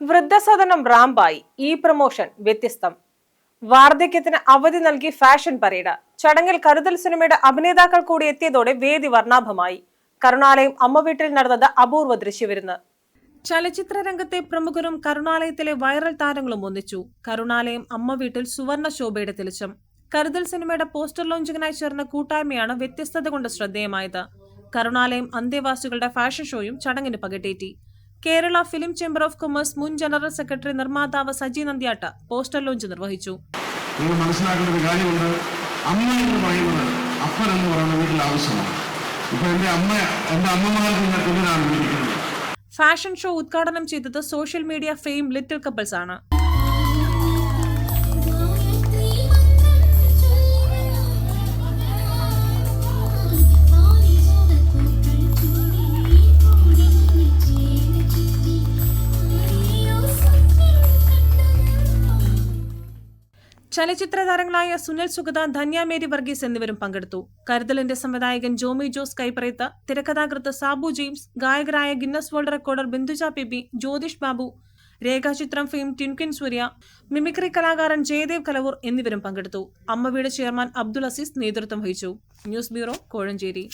വൃദ്ധസദനം റാമ്പായി. ഈ പ്രമോഷൻ വ്യത്യസ്തം. വാർദ്ധക്യത്തിന് അവധി നൽകി ഫാഷൻ പരേഡ്. ചടങ്ങിൽ കരുതൽ സിനിമയുടെ അഭിനേതാക്കൾ കൂടി എത്തിയതോടെ വേദി വർണാഭമായി. കരുണാലയം അമ്മ വീട്ടിൽ നടന്നത് അപൂർവ ദൃശ്യവിരുന്ന്. ചലച്ചിത്ര രംഗത്തെ പ്രമുഖരും കരുണാലയത്തിലെ വൈറൽ താരങ്ങളും ഒന്നിച്ചു. കരുണാലയം അമ്മ വീട്ടിൽ സുവർണ ശോഭയുടെ തെളിച്ചം. കരുതൽ സിനിമയുടെ പോസ്റ്റർ ലോഞ്ചിങ്ങിനായി ചേർന്ന കൂട്ടായ്മയാണ് വ്യത്യസ്തത കൊണ്ട് ശ്രദ്ധേയമായത്. കരുണാലയം അന്തേവാസികളുടെ ഫാഷൻ ഷോയും ചടങ്ങിന് പകിട്ടേറ്റി. Kerala film chamber of commerce മുൻ ജനറൽ സെക്രട്ടറി നിർമ്മാതാവ് സജി നന്ദ്യാട്ട പോസ്റ്റർ ലോഞ്ച് നിർവഹിച്ചു. നിങ്ങൾ മനസ്സിലാക്കേണ്ട ഒരു കാര്യമുണ്ട്. അമ്മ എന്ന് പറയുന്നത് അപ്പൻ എന്ന് പറയുന്ന വീട്ടിൽ ആവശ്യമാണ്. ഇപ്പൊ എന്റെ അമ്മ എന്റെ അമ്മമാർക്ക് ഞാൻ കുഞ്ഞിനാണ് ഫാഷൻ ഷോ ഉദ്ഘാടനം ചെയ്തത് social media fame little couples ആണ്. ചലച്ചിത്ര താരങ്ങളായ സുനിൽ സുഗത ധന്യ മേരി വർഗീസ് എന്നിവരും പങ്കെടുത്തു. കരുതലിന്റെ സംവിധായകൻ ജോമി ജോസ് കൈപ്പറയത്ത് തിരക്കഥാകൃത്ത് Sabu James ഗായകരായ Guinness world recorder Binduja PB Jyothish Babu Rekhachithram fame ടിൻകിൻ സൂര്യ മിമിക്രി കലാകാരൻ ജയദേവ് കലവൂർ എന്നിവരും പങ്കെടുത്തു. അമ്മവീട് ചെയർമാൻ അബ്ദുൾ അസീസ് നേതൃത്വം വഹിച്ചു. News bureau Kozhencherry.